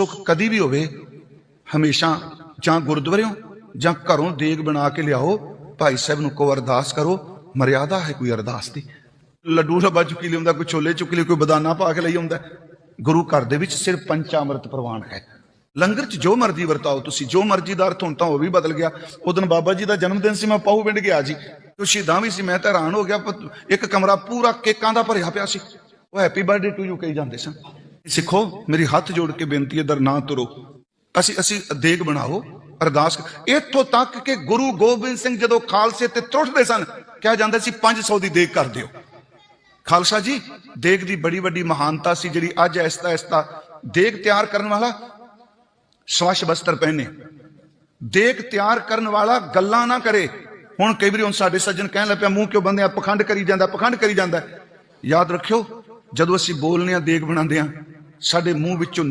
ਸੁੱਖ ਕਦੀ ਵੀ ਹੋਵੇ, ਹਮੇਸ਼ਾ ਜਾਂ ਗੁਰਦੁਆਰਿਓਂ ਜਾਂ ਘਰੋਂ ਦੇਗ ਬਣਾ ਕੇ ਲਿਆਓ, ਭਾਈ ਸਾਹਿਬ ਨੂੰ ਕੋ ਅਰਦਾਸ ਕਰੋ, ਮਰਿਆਦਾ ਹੈ ਕੋਈ ਅਰਦਾਸ ਦੀ। ਲੱਡੂ ਰੱਬਾ ਚੁੱਕੀ ਲਿਆਉਂਦਾ ਕੋਈ ਛੋਲੇ ਚੁੱਕ ਲਈ, ਕੋਈ ਬਦਾਨਾ ਪਾ ਕੇ ਲਈ ਆਉਂਦਾ ਗੁਰੂ ਘਰ ਦੇ ਵਿੱਚ ਸਿਰਫ ਪੰਚਾਮ੍ਰਿਤ ਪ੍ਰਵਾਨ ਹੈ। ਲੰਗਰ 'ਚ ਜੋ ਮਰਜ਼ੀ ਵਰਤਾਓ ਤੁਸੀਂ, ਜੋ ਮਰਜ਼ੀ ਦਾ ਅਰਥ ਹੁਣ ਤਾਂ ਉਹ ਵੀ ਬਦਲ ਗਿਆ। ਉਹ ਦਿਨ ਬਾਬਾ ਜੀ ਦਾ ਜਨਮ ਦਿਨ ਸੀ, ਮੈਂ ਪਾਹੂ ਪਿੰਡ ਗਿਆ ਜੀ। ਤੇ ਸ਼ਹੀਦਾਂ ਵੀ ਸੀ, ਮੈਂ ਤਾਂ ਹੈਰਾਨ ਹੋ ਗਿਆ ਇੱਕ ਕਮਰਾ ਪੂਰਾ ਕੇਕਾਂ ਦਾ ਭਰਿਆ ਪਿਆ ਸੀ। ਉਹ ਹੈਪੀ ਬਰਥਡੇ ਟੂ ਯੂ ਕਹੀ ਜਾਂਦੇ ਸਨ। ਸਿੱਖੋ, ਮੇਰੀ ਹੱਥ ਜੋੜ ਕੇ ਬੇਨਤੀ ਹੈ, ਦਰ ਨਾ ਤੁਰੋ। ਅਸੀਂ ਅਸੀਂ ਦੇਗ ਬਣਾਓ, ਅਰਦਾਸ ਕ- ਇੱਥੋਂ ਤੱਕ ਕਿ ਗੁਰੂ ਗੋਬਿੰਦ ਸਿੰਘ ਜਦੋਂ ਖਾਲਸੇ ਤੇ ਟੁੱਟਦੇ ਸਨ, ਕਿਹਾ ਜਾਂਦਾ ਸੀ 500 ਦੀ ਦੇਗ ਕਰ ਦਿਓ। ਖਾਲਸਾ ਜੀ, ਦੇਗ ਦੀ ਬੜੀ ਵੱਡੀ ਮਹਾਨਤਾ ਸੀ, ਜਿਹੜੀ ਅੱਜ ਐਸਤਾ ਐਸਤਾ ਦੇਗ ਤਿਆਰ ਕਰਨ ਵਾਲਾ ਸਵੱਛ ਬਸਤਰ ਪਹਿਨੇ। ਦੇਗ ਤਿਆਰ ਕਰਨ ਵਾਲਾ ਗੱਲਾਂ ਨਾ ਕਰੇ। ਹੁਣ ਕਈ ਵਾਰੀ ਹੁਣ ਸਾਡੇ ਸੱਜਣ ਕਹਿਣ ਲੱਗ ਪਿਆ, ਮੂੰਹ ਕਿਉਂ ਬੰਦੇ ਆ ਪਖੰਡ ਕਰੀ ਜਾਂਦਾ, ਪਖੰਡ ਕਰੀ ਜਾਂਦਾ। ਯਾਦ ਰੱਖਿਓ, ਜਦੋਂ ਅਸੀਂ ਬੋਲਨੇ ਆ ਦੇਗ ਬਣਾਉਂਦੇ ਆ ਸਾਡੇ ਮੂੰਹ ਵਿੱਚੋਂ